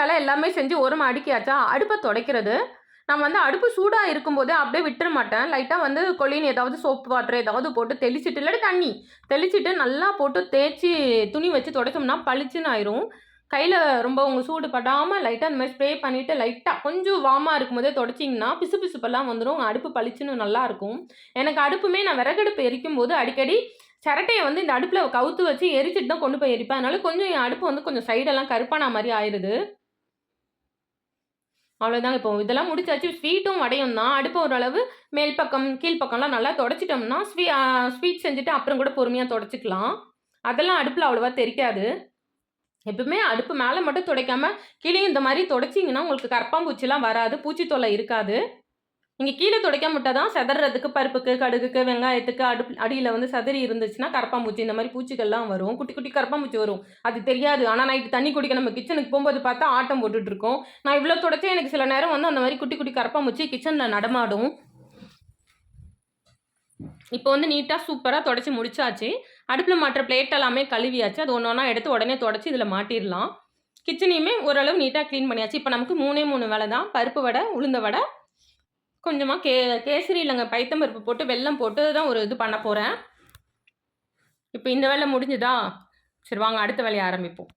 வேலை எல்லாமே செஞ்சு ஒரு அடுக்கியாச்சா அடுப்பை துடைக்கிறது. நான் வந்து அடுப்பு சூடாக இருக்கும்போதே அப்படியே விட்டுற மாட்டேன். லைட்டாக வந்து கொல்லின்னு ஏதாவது சோப்பு வாட்டர் ஏதாவது போட்டு தெளிச்சிட்டு இல்லாட்டி தண்ணி தெளிச்சிட்டு நல்லா போட்டு தேய்ச்சி துணி வச்சு துடைச்சோம்னா பளிச்சுன்னு ஆயிரும். கையில் ரொம்ப உங்கள் சூடு படாமல் லைட்டாக அந்த மாதிரி ஸ்ப்ரே பண்ணிவிட்டு லைட்டாக கொஞ்சம் வார்மாக இருக்கும்போதே தொடச்சிங்கன்னா பிசு பிசுப்பெல்லாம் வந்துடும் அடுப்பு பளிச்சுன்னு நல்லாயிருக்கும் எனக்கு அடுப்புமே நான் விறகடுப்பு எரிக்கும் போது அடிக்கடி சிரட்டையை வந்து இந்த அடுப்பில் கவுத்து வச்சு எரிச்சிட்டு தான் கொண்டு போய் எரிப்பேன். அதனால கொஞ்சம் என் அடுப்பு வந்து கொஞ்சம் சைடெல்லாம் கருப்பான மாதிரி ஆயிடுது அவ்வளோதாங்க இப்போ இதெல்லாம் முடிச்சாச்சு ஸ்வீட்டும் வடையும் தான். அடுப்பு ஓரளவு மேல் பக்கம் கீழ் பக்கம்லாம் நல்லா தொடச்சிட்டோம்னா ஸ்வீ ஸ்வீட் செஞ்சுட்டு அப்புறம் கூட பொறுமையாக தொடச்சிக்கலாம். அதெல்லாம் அடுப்பில் அவ்வளோவா தெரிக்காது. எப்பவுமே அடுப்பு மேலே மட்டும் துடைக்காமல் கீழே இந்த மாதிரி தொடச்சிங்கன்னா உங்களுக்கு கரப்பாம்பூச்சிலாம் வராது பூச்சி தொல்லை இருக்காது. நீங்கள் கீழே துடைக்காம விட்டால் தான் செதறதுக்கு பருப்புக்கு கடுகுக்கு வெங்காயத்துக்கு அடுப்பு அடியில் வந்து செதறி இருந்துச்சுன்னா கரப்பாம்பூச்சி இந்த மாதிரி பூச்சிகள்லாம் வரும். குட்டி குட்டி கரப்பாம்பூச்சி வரும். அது தெரியாது. ஆனால் நைட்டு தண்ணி குடிக்க நம்ம கிச்சனுக்கு போகும்போது பார்த்தா ஆட்டம் போட்டுட்டு இருக்கோம். நான் இவ்வளோ தொடச்சே எனக்கு சில நேரம் வந்து அந்த மாதிரி குட்டி குட்டி கரப்பாம்பூச்சி கிச்சனில் நடமாடும். இப்போ வந்து நீட்டாக சூப்பராக தொடச்சி முடிச்சாச்சு. அடுப்பில் மாட்டுற பிளேட் எல்லாமே கழுவியாச்சு. அது ஒன்று ஒன்றா எடுத்து உடனே தொடச்சி இதில் மாட்டிடலாம். கிச்சனையுமே ஓரளவு நீட்டாக க்ளீன் பண்ணியாச்சு. இப்போ நமக்கு மூணே மூணு வேலை தான் பருப்பு வடை உளுந்த வடை கொஞ்சமாக கே கேசரி இல்லைங்க பைத்தம்பருப்பு போட்டு வெல்லம் போட்டு தான் ஒரு இது பண்ண போகிறேன் இப்போ இந்த வேலை முடிஞ்சுதா? சரி வாங்க அடுத்த வேலையை ஆரம்பிப்போம்.